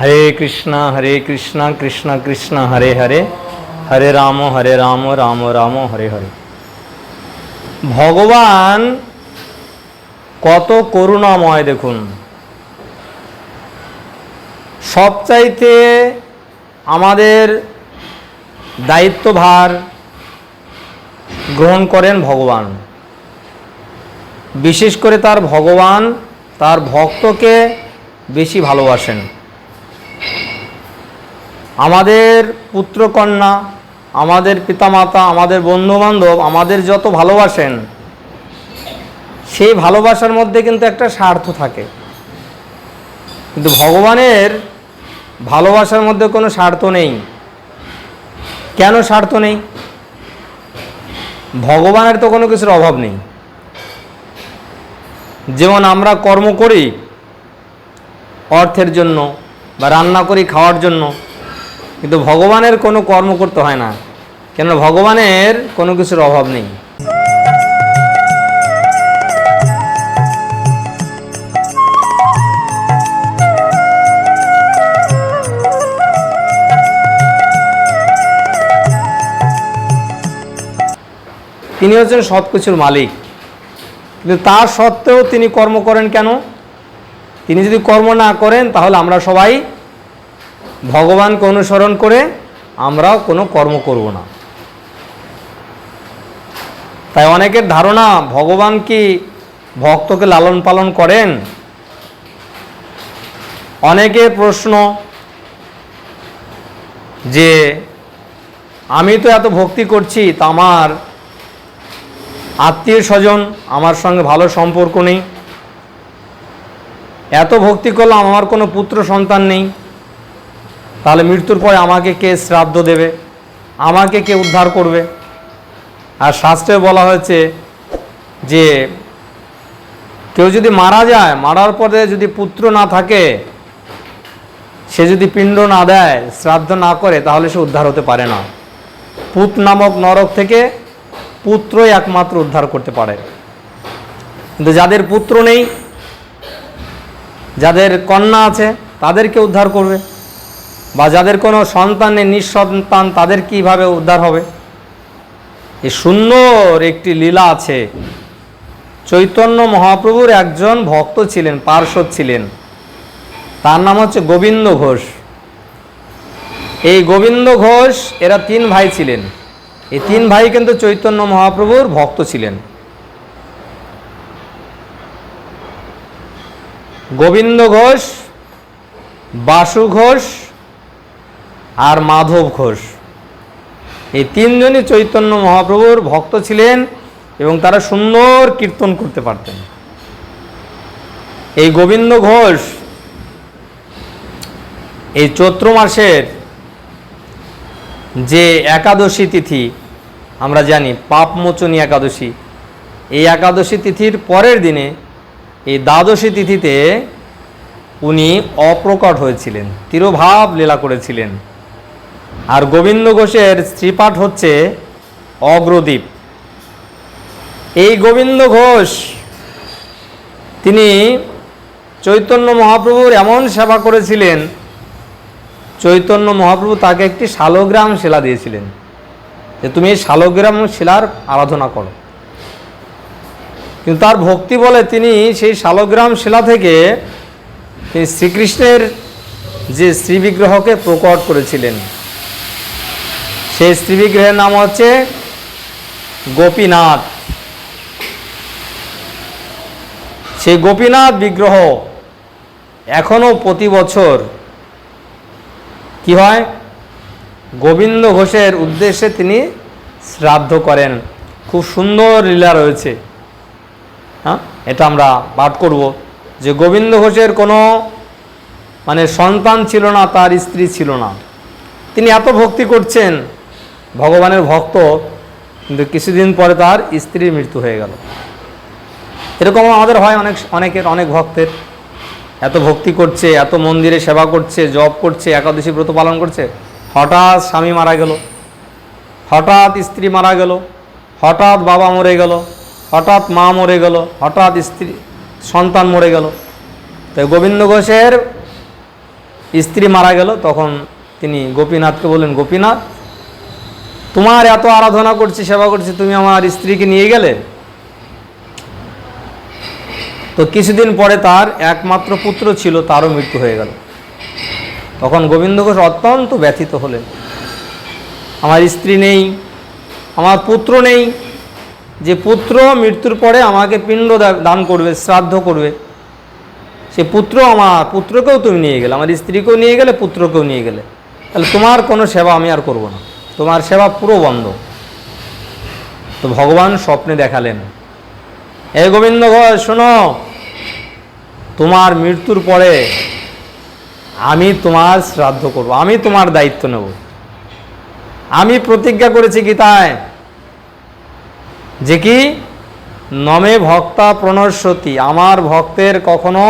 হরে কৃষ্ণ হরে কৃষ্ণ কৃষ্ণ কৃষ্ণ, হরে হরে। হরে রাম হরে রাম রাম রাম, হরে হরে। ভগবান কত করুণাময় দেখুন। সবচাইতে আমাদের দায়িত্বভার গ্রহণ করেন ভগবান। বিশেষ করে তার ভগবান, তার ভক্তকে বেশি ভালোবাসেন। আমাদের পুত্রকন্যা, আমাদের পিতামাতা, আমাদের বন্ধুবান্ধব আমাদের যত ভালোবাসেন, সেই ভালোবাসার মধ্যে কিন্তু একটা স্বার্থ থাকে। কিন্তু ভগবানের ভালোবাসার মধ্যে কোনো স্বার্থ নেই। কেন স্বার্থ নেই? ভগবানের তো কোনো কিছুর অভাব নেই। যেমন আমরা কর্ম করি অর্থের জন্য বা রান্না করি খাওয়ার জন্য কিন্তু ভগবানের কোনো কর্ম করতে হয় না। কেন ভগবানের কোনো কিছুর অভাব নেই। তিনি হচ্ছেন সব কিছুর মালিক। কিন্তু তার সত্ত্বেও তিনি কর্ম করেন কেন? তিনি যদি কর্ম না করেন, তাহলে আমরা সবাই ভগবানকে অনুসরণ করে আমরাও কোনো কর্ম করব না। তাই অনেকের ধারণা, ভগবান কি ভক্তকে লালন পালন করেন? অনেকের প্রশ্ন যে, আমি তো এত ভক্তি করছি, তা আমার আত্মীয় স্বজন আমার সঙ্গে ভালো সম্পর্ক নেই। এত ভক্তি করলাম, আমার কোনো পুত্র সন্তান নেই। তাহলে মৃত্যুর পরে আমাকে কে শ্রাদ্ধ দেবে? আমাকে কে উদ্ধার করবে? আর শাস্ত্রে বলা হয়েছে যে কেউ যদি মারা যায়, মারার পরে যদি পুত্র না থাকে, সে যদি পিণ্ড না দেয়, শ্রাদ্ধ না করে, তাহলে সে উদ্ধার হতে পারে না। পুত নামক নরক থেকে পুত্রই একমাত্র উদ্ধার করতে পারে। কিন্তু যাদের পুত্র নেই, যাদের কন্যা আছে, তাদেরকে উদ্ধার করবে। বা যাদের কোনো সন্তান নেই নিঃসন্তান, তাদের কীভাবে উদ্ধার হবে? এই সুন্দর একটি লীলা আছে। চৈতন্য মহাপ্রভুর একজন ভক্ত ছিলেন, পার্শ্বদ ছিলেন। তার নাম হচ্ছে গোবিন্দ ঘোষ। এই গোবিন্দ ঘোষ, এরা তিন ভাই ছিলেন। এই তিন ভাই কিন্তু চৈতন্য মহাপ্রভুর ভক্ত ছিলেন। গোবিন্দ ঘোষ, বাসু ঘোষ আর মাধব ঘোষ। এই তিনজনই চৈতন্য মহাপ্রভুর ভক্ত ছিলেন এবং তারা সুন্দর কীর্তন করতে পারতেন। এই গোবিন্দ ঘোষ এই চৈত্র মাসের যে একাদশী তিথি, আমরা জানি পাপমোচনী একাদশী। এই একাদশী তিথির পরের দিনে এই দ্বাদশী তিথিতে উনি অপ্রকট হয়েছিলেন, তিরোভাব লীলা করেছিলেন। আর গোবিন্দ ঘোষের শ্রীপাঠ হচ্ছে অগ্রদীপ। এই গোবিন্দ ঘোষ, তিনি চৈতন্য মহাপ্রভুর এমন সেবা করেছিলেন, চৈতন্য মহাপ্রভু তাকে একটি শালগ্রাম শিলা দিয়েছিলেন, যে তুমি এই শালগ্রাম শিলার আরাধনা করো। কিন্তু তার ভক্তি বলে তিনি সেই শালগ্রাম শিলা থেকে তিনি শ্রীকৃষ্ণের যে শ্রীবিগ্রহকে প্রকট করেছিলেন। সেই শ্রীবিগ্রহের নাম হচ্ছে গোপীনাথ। সেই গোপীনাথ বিগ্রহ এখনও প্রতি বছর কি হয়? গোবিন্দ ঘোষের উদ্দেশ্যে তিনি শ্রাদ্ধ করেন। খুব সুন্দর লীলা রয়েছে। হ্যাঁ? এটা আমরা পাঠ করব। যে গোবিন্দ ঘোষের কোনো মানে সন্তান ছিল না, তার স্ত্রী ছিল না। তিনি এত ভক্তি করছেন। ভগবানের ভক্ত, কিন্তু কিছুদিন পরে তার স্ত্রীর মৃত্যু হয়ে গেল। এরকম আমাদের হয় অনেক, অনেকের, অনেক ভক্তের। এত ভক্তি করছে, এত মন্দিরে সেবা করছে, জপ করছে, একাদশী ব্রত পালন করছে। হঠাৎ স্বামী মারা গেল। হঠাৎ স্ত্রী মারা গেল। হঠাৎ বাবা মরে গেল। হঠাৎ মা মরে গেল। হঠাৎ স্ত্রী, সন্তান মরে গেল। তো গোবিন্দ ঘোষের স্ত্রী মারা গেল, তখন তিনি গোপীনাথকে বললেন, গোপীনাথ তোমার এত আরাধনা করছি, সেবা করছি, তুমি আমার স্ত্রীকে নিয়ে গেলে? তো কিছুদিন পরে তার একমাত্র পুত্র ছিল, তারও মৃত্যু হয়ে গেল। তখন গোবিন্দ ঘোষ অত্যন্ত ব্যথিত হলেন। আমার স্ত্রী নেই, আমার পুত্র নেই, যে পুত্র মৃত্যুর পরে আমাকে পিণ্ড দান করবে, শ্রাদ্ধ করবে, সে পুত্র আমার পুত্রকেও তুমি নিয়ে গেলে, আমার স্ত্রীকেও নিয়ে গেলে, পুত্রকেও নিয়ে গেলে। তাহলে তোমার কোনো সেবা আমি আর করব না। তোমার সেবা পুরো বন্ধ। তো ভগবান স্বপ্নে দেখালেন। হে গোবিন্দ ঘোষ শোনো, তোমার মৃত্যুর পরে আমি তোমার শ্রাদ্ধ করব, আমি তোমার দায়িত্ব নেব। আমি প্রতিজ্ঞা করেছি গীতায় যে কি, নমে ভক্তা প্রণশ্বতী আমার ভক্তের কখনো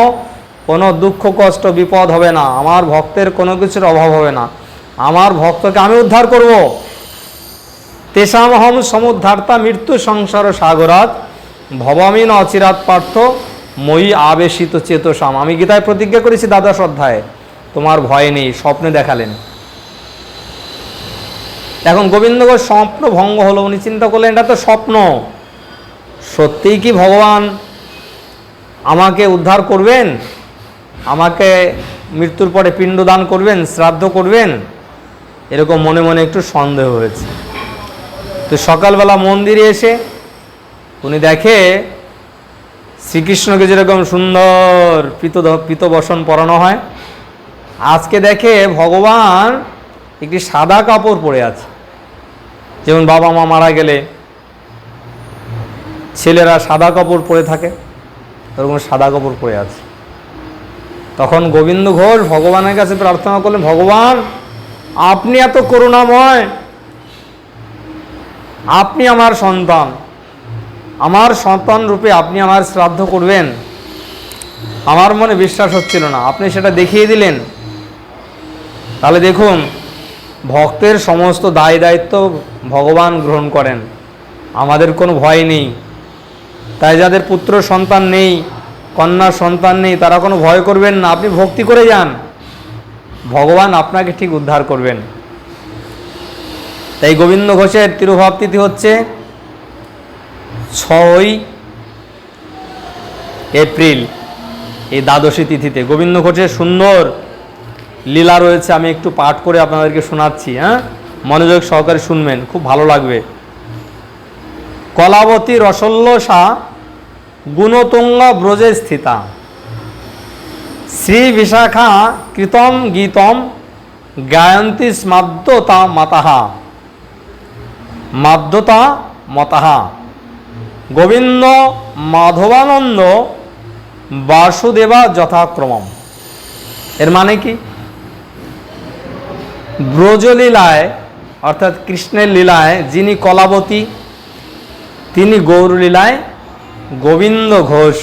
কোনো দুঃখ, কষ্ট, বিপদ হবে না, আমার ভক্তের কোনো কিছুর অভাব হবে না। আমার ভক্তকে আমি উদ্ধার করব। তেষামহম সমুদ্ধার্তা মৃত্যু সংসার সাগরাত ভবামিন অচিরাত পার্থ মই আবেশিত চেতসাম। আমি গীতায় প্রতিজ্ঞা করেছি, দ্বাদশ অধ্যায়ে, তোমার ভয় নেই, স্বপ্নে দেখালেন। এখন গোবিন্দগড় স্বপ্ন ভঙ্গ হলো, উনি চিন্তা করলেন, এটা তো স্বপ্ন। সত্যিই কি ভগবান আমাকে উদ্ধার করবেন? আমাকে মৃত্যুর পরে পিণ্ডদান করবেন, শ্রাদ্ধ করবেন? এরকম মনে মনে একটু সন্দেহ হয়েছে। তো সকালবেলা মন্দিরে এসে উনি দেখে শ্রীকৃষ্ণকে যেরকম সুন্দর পিত পিতবসন পরানো হয়, আজকে দেখে ভগবান একটি সাদা কাপড় পরে আছে। যেমন বাবা মা মারা গেলে ছেলেরা সাদা কাপড় পরে থাকে, ওরকম সাদা কাপড় পরে আছে। তখন গোবিন্দ ঘোষ ভগবানের কাছে প্রার্থনা করলেন, ভগবান আপনি এত করুণাময়। আপনি আমার সন্তান। আমার সন্তান রূপে আপনি আমার শ্রাদ্ধ করবেন। আমার মনে বিশ্বাস হচ্ছিল না। আপনি সেটা দেখিয়ে দিলেন। তাহলে দেখুন, ভক্তের সমস্ত দায় দায়িত্ব ভগবান গ্রহণ করেন। আমাদের কোনো ভয় নেই। তাই যাদের পুত্র সন্তান নেই, কন্যা সন্তান নেই, তারা কোনো ভয় করবেন না। আপনি ভক্তি করে যান। ভগবান আপনাকে ঠিক উদ্ধার করবেন। তাই গোবিন্দ ঘোষের তিরুভাব তিথি হচ্ছে ছয় এপ্রিল, এই দ্বাদশী তিথিতে। গোবিন্দ ঘোষের সুন্দর লীলা রয়েছে, আমি একটু পাঠ করে আপনাদেরকে শোনাচ্ছি হ্যাঁ? মনোযোগ সহকারে শুনবেন, খুব ভালো লাগবে। কলাবতী রসল্লসা গুণতুঙ্গা ব্রজে স্থিতা। শ্রী বিশাখা কৃতম গীতম গায়ন্তী স্মাদ্যতা মাতাহা মাদ্যতা মতাহা গোবিন্দ মাধবানন্দ বাসুদেবা যথাক্রমম এর মানে কি? ব্রজলীলায়, অর্থাৎ কৃষ্ণের লীলায় যিনি কলাবতী, তিনি গৌরলীলায় গোবিন্দ ঘোষ।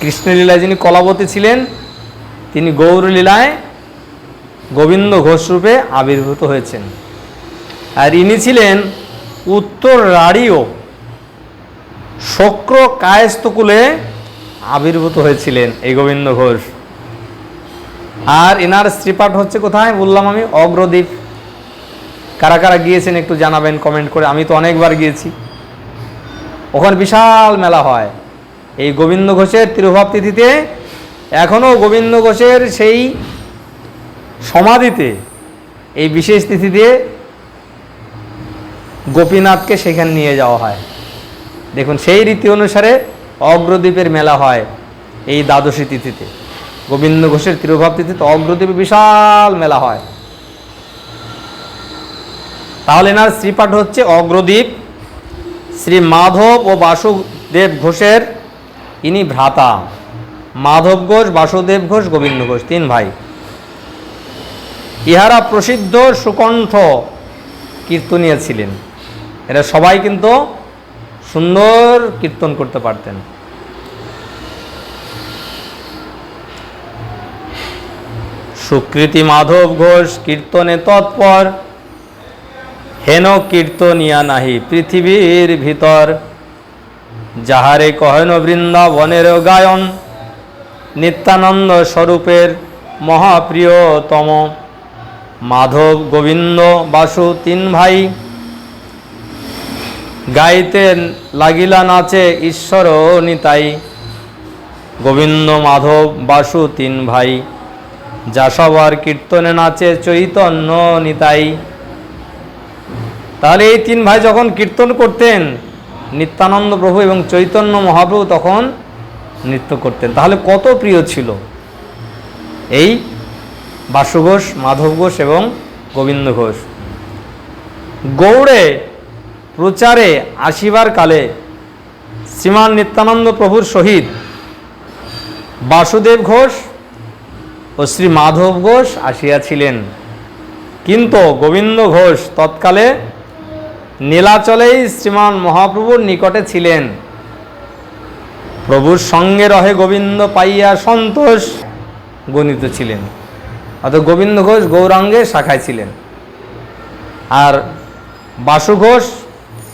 কৃষ্ণলীলায় যিনি কলাবতী ছিলেন, তিনি গৌরলীলায় গোবিন্দ ঘোষ রূপে আবির্ভূত হয়েছেন। আর ইনি ছিলেন উত্তর রাড়িও শক্র কায়স্তকুলে আবির্ভূত হয়েছিলেন এই গোবিন্দ ঘোষ। আর এনার শ্রীপাঠ হচ্ছে কোথায়? বললাম আমি অগ্রদ্বীপ কারা কারা গিয়েছেন একটু জানাবেন কমেন্ট করে, আমি তো অনেকবার গিয়েছি। ওখানে বিশাল মেলা হয়। এই গোবিন্দ ঘোষের তিরুভাব তিথিতে এখনও গোবিন্দ ঘোষের সেই সমাধিতে, এই বিশেষ তিথিতে গোপীনাথকে সেখানে নিয়ে যাওয়া হয়। দেখুন, সেই রীতি অনুসারে অগ্রদ্বীপের মেলা হয় এই দ্বাদশী তিথিতে। গোবিন্দ ঘোষের তিরুভাব তিথিতে অগ্রদ্বীপে বিশাল মেলা হয়। তাহলে এনার শ্রীপাঠ হচ্ছে অগ্রদ্বীপ। শ্রী মাধব ও বাসুদেব ঘোষের ইনি ভ্রাতা। মাধব ঘোষ, বাসুদেব ঘোষ, গোবিন্দ ঘোষ, তিন ভাই। ইহারা প্রসিদ্ধ সুকণ্ঠ কীর্তনীয় ছিলেন। এরা সবাই কিন্তু সুন্দর কীর্তন করতে পারতেন। সুকৃতি মাধব ঘোষ, কীর্তনে তৎপর। হেন কীর্তনিয়া নাহি পৃথিবীর ভিতর। যাহারে কহেন বৃন্দাবনের গায়ন, নিত্যানন্দ স্বরূপের মহাপ্রিয়তম। মাধব গোবিন্দ বাসু তিন ভাই, গাইতে লাগিলা নাচে ঈশ্বর নিতাই। গোবিন্দ মাধব বাসু তিন ভাই, যা সবার কীর্তনে নাচে চৈতন্য নিতাই। তাহলে এই তিন ভাই যখন কীর্তন করতেন নিত্যানন্দ প্রভু এবং চৈতন্য মহাপ্রভু তখন নৃত্য করতেন। তাহলে কত প্রিয় ছিল? এই বাসু ঘোষ, মাধব ঘোষ এবং গোবিন্দ ঘোষ। গৌড়ে প্রচারে আসিবার কালে শ্রীমান নিত্যানন্দ প্রভুর সহিত বাসুদেব ঘোষ ও শ্রী মাধব ঘোষ আসিয়াছিলেন। কিন্তু গোবিন্দ ঘোষ তৎকালে নীলাচলেই শ্রীমান মহাপ্রভুর নিকটে ছিলেন। প্রভুর সঙ্গে রহে গোবিন্দ পাইয়া সন্তোষ গণিত ছিলেন। অর্থাৎ গোবিন্দ ঘোষ গৌরাঙ্গের শাখায় ছিলেন। আর বাসু ঘোষ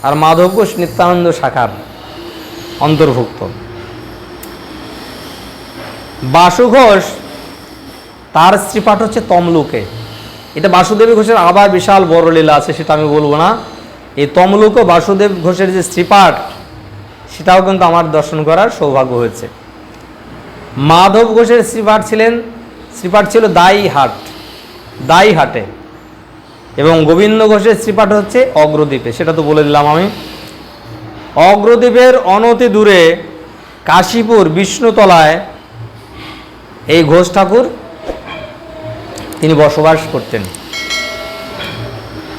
আর মাধব ঘোষ নিত্যানন্দ শাখার অন্তর্ভুক্ত। বাসু ঘোষ তার স্ত্রীপাঠ হচ্ছে তমলুকে। এটা বাসুদেবী ঘোষের আবার বিশাল বড় লীলা আছে, সেটা আমি বলব না। এই তমলুক ও বাসুদেব ঘোষের যে স্ত্রীপাঠ সেটাও কিন্তু আমার দর্শন করার সৌভাগ্য হয়েছে। মাধব ঘোষের শ্রীপাঠ ছিলেন, শ্রীপাঠ ছিল দাই হাট দাই হাটে। এবং গোবিন্দ ঘোষের শ্রীপাঠ হচ্ছে অগ্রদ্বীপে, সেটা তো বলে দিলাম আমি। অগ্রদ্বীপের অনতি দূরে কাশীপুর বিষ্ণুতলায় এই ঘোষ ঠাকুর তিনি বসবাস করতেন।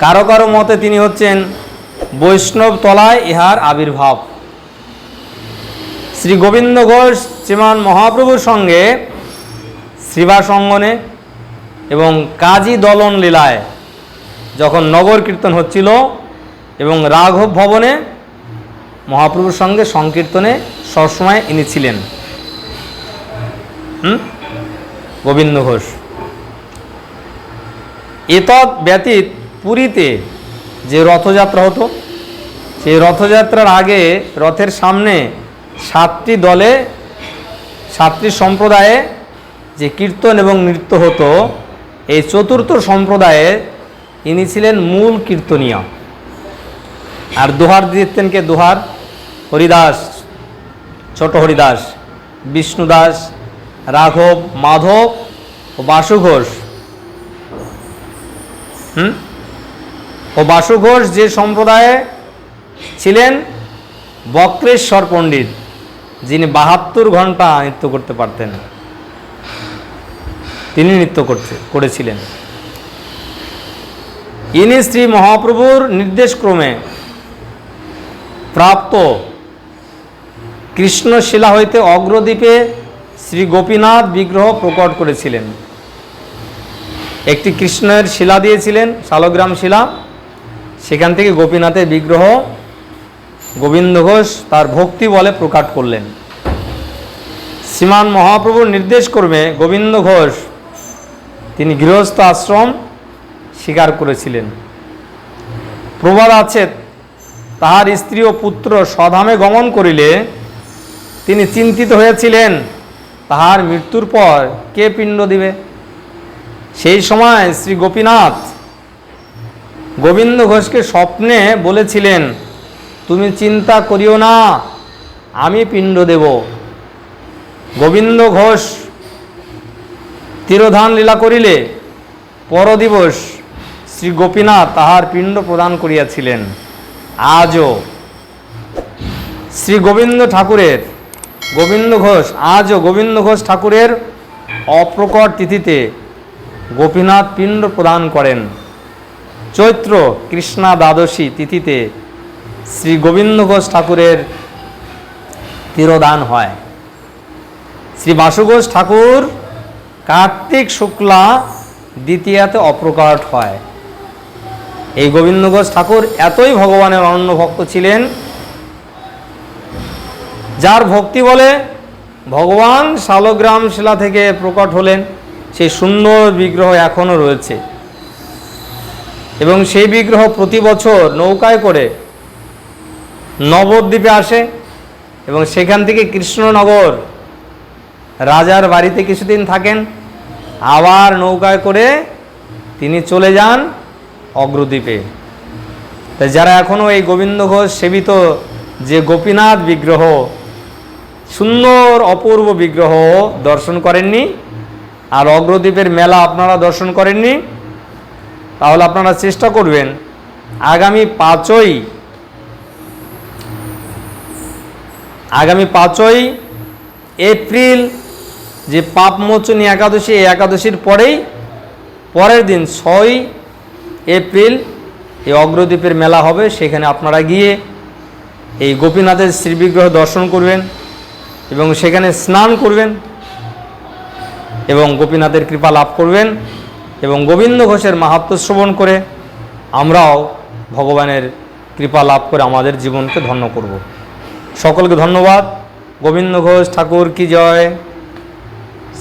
কারও কারও মতে তিনি হচ্ছেন বৈষ্ণব তলায় ইহার আবির্ভাব। শ্রী গোবিন্দ ঘোষ শ্রীমান মহাপ্রভুর সঙ্গে শ্রীবাস অঙ্গনে এবং কাজী দলন লীলায় যখন নগর কীর্তন হচ্ছিল এবং রাঘব ভবনে মহাপ্রভুর সঙ্গে সংকীর্তনে সবসময় ইনি ছিলেন। গোবিন্দ ঘোষ। এতৎ ব্যতীত পুরীতে যে রথযাত্রা হতো, সেই রথযাত্রার আগে রথের সামনে সাতটি দলে, সাতটি সম্প্রদায়ে যে কীর্তন এবং নৃত্য হতো, এই চতুর্থ সম্প্রদায়ে ইনি ছিলেন মূল কীর্তনীয়। আর দোহার দিতেন কে দোহার হরিদাস, ছোট হরিদাস বিষ্ণুদাস রাঘব, মাধব ও বাসু ঘোষ। হুম? ও বাসু ঘোষ যে সম্প্রদায়ে ছিলেন, বক্রেশ্বর পণ্ডিত, যিনি বাহাত্তর ঘণ্টা নৃত্য করতে পারতেন। তিনি নৃত্য করতে, করেছিলেন। ইনি শ্রী মহাপ্রভুর নির্দেশক্রমে প্রাপ্ত কৃষ্ণশিলা হইতে অগ্রদ্বীপে শ্রী গোপীনাথ বিগ্রহ প্রকট করেছিলেন। একটি কৃষ্ণের শিলা দিয়েছিলেন, শালগ্রাম শিলা। সেখান থেকে গোপীনাথের বিগ্রহ গোবিন্দ ঘোষ তার ভক্তি বলে প্রকাট করলেন। শ্রীমান মহাপ্রভুর নির্দেশ করবে গোবিন্দ ঘোষ তিনি গৃহস্থ আশ্রম স্বীকার করেছিলেন। প্রবাদ আছে, তাহার স্ত্রী ও পুত্র স্বধামে গমন করিলে তিনি চিন্তিত হয়েছিলেন, তাহার মৃত্যুর পর কে পিণ্ড দিবে? সেই সময় শ্রী গোপীনাথ গোবিন্দ ঘোষকে স্বপ্নে বলেছিলেন, তুমি চিন্তা করিও না, আমি পিণ্ড দেব। গোবিন্দ ঘোষ তিরোধান লীলা করিলে পরদিবস শ্রী গোপীনাথ তাহার পিণ্ড প্রদান করিয়াছিলেন। আজও শ্রী গোবিন্দ ঠাকুরের, গোবিন্দ ঘোষ, আজও গোবিন্দ ঘোষ ঠাকুরের অপ্রকট তিথিতে গোপীনাথ পিণ্ড প্রদান করেন। চৈত্র কৃষ্ণা দ্বাদশী তিথিতে শ্রী গোবিন্দ ঘোষ ঠাকুরের তিরোদান হয়। শ্রী বাসু ঘোষ ঠাকুর কার্তিক শুক্লা দ্বিতীয়াতে অপ্রকট হয়। এই গোবিন্দ ঘোষ ঠাকুর এতই ভগবানের অনন্য ভক্ত ছিলেন, যার ভক্তি বলে ভগবান শালগ্রাম শিলা থেকে প্রকট হলেন। সেই সুন্দর বিগ্রহ এখনও রয়েছে। এবং সেই বিগ্রহ প্রতি বছর নৌকায় করে নবদ্বীপে আসে এবং সেখান থেকে কৃষ্ণনগর রাজার বাড়িতে কিছুদিন থাকেন। আবার নৌকায় করে তিনি চলে যান অগ্রদ্বীপে। তাই যারা এখনও এই গোবিন্দ ঘোষ সেবিত যে গোপীনাথ বিগ্রহ, সুন্দর অপূর্ব বিগ্রহ দর্শন করেননি, আর অগ্রদ্বীপের মেলা আপনারা দর্শন করেননি তাহলে আপনারা চেষ্টা করবেন আগামী পাঁচই আগামী পাঁচই এপ্রিল যে পাপমোচনী একাদশী, এই একাদশীর পরেই, পরের দিন ছয় এপ্রিল এই অগ্রদ্বীপের মেলা হবে। সেখানে আপনারা গিয়ে এই গোপীনাথের শ্রীবিগ্রহ দর্শন করবেন এবং সেখানে স্নান করবেন এবং গোপীনাথের কৃপা লাভ করবেন। এবং গোবিন্দ ঘোষের মাহাত্ম শ্রবণ করে আমরাও ভগবানের কৃপা লাভ করে আমাদের জীবনকে ধন্য করব। সকলকে ধন্যবাদ। গোবিন্দ ঘোষ ঠাকুর কি জয়?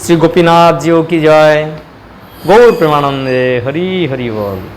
শ্রী গোপীনাথজিও কি জয়? গৌর প্রেমানন্দে হরি হরি বল।